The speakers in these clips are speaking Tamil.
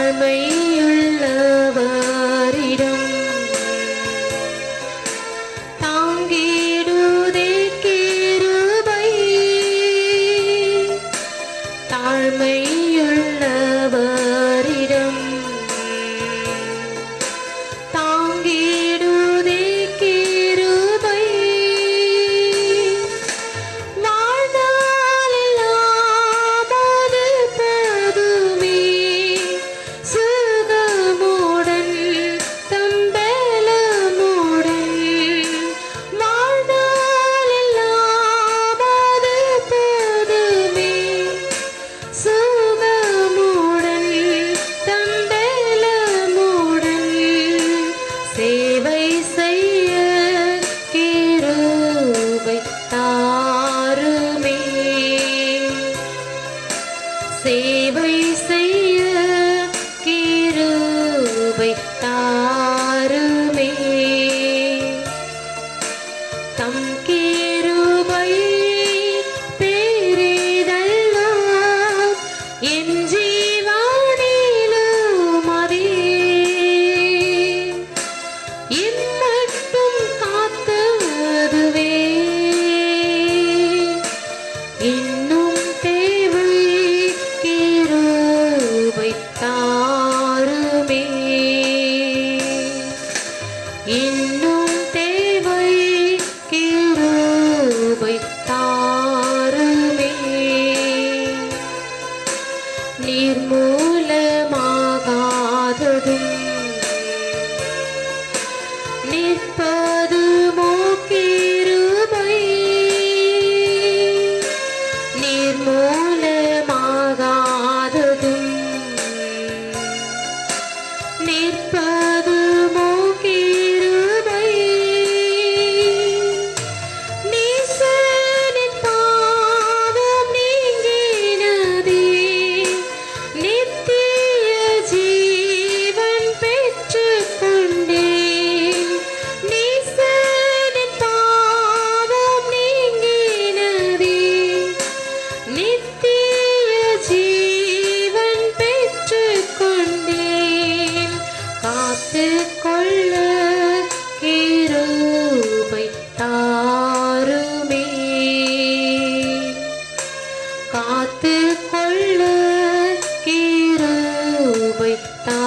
தாழ்மையுள்ளவாரிடம் தாங்கிடுதே கிருபை. தாழ்மை சேவை செய்ய கிருபை தாருமே. சேவை செய்ய கிருபை தார் ta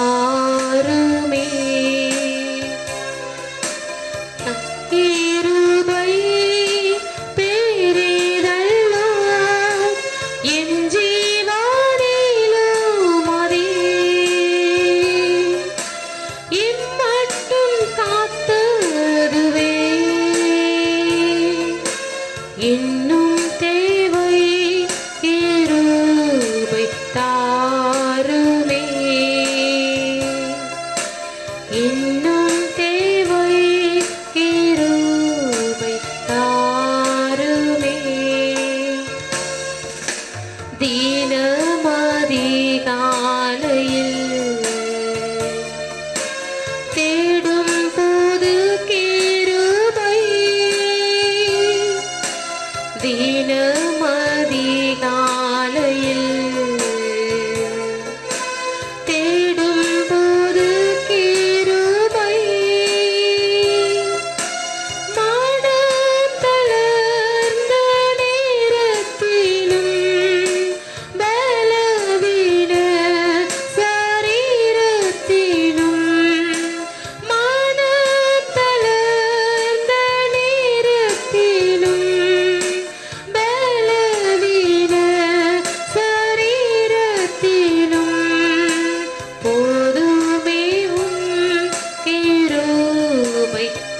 In the great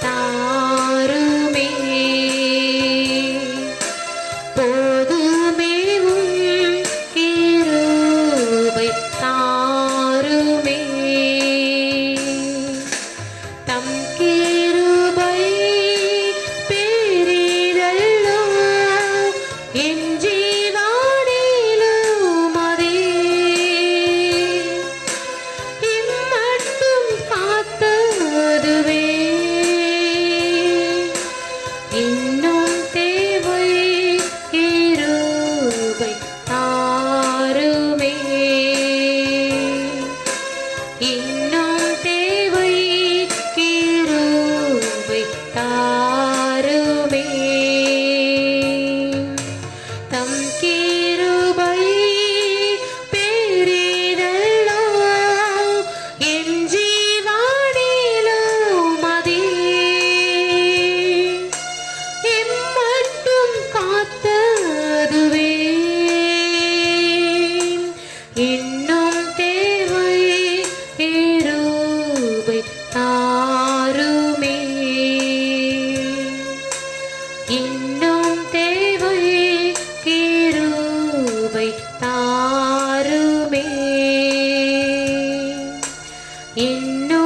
In no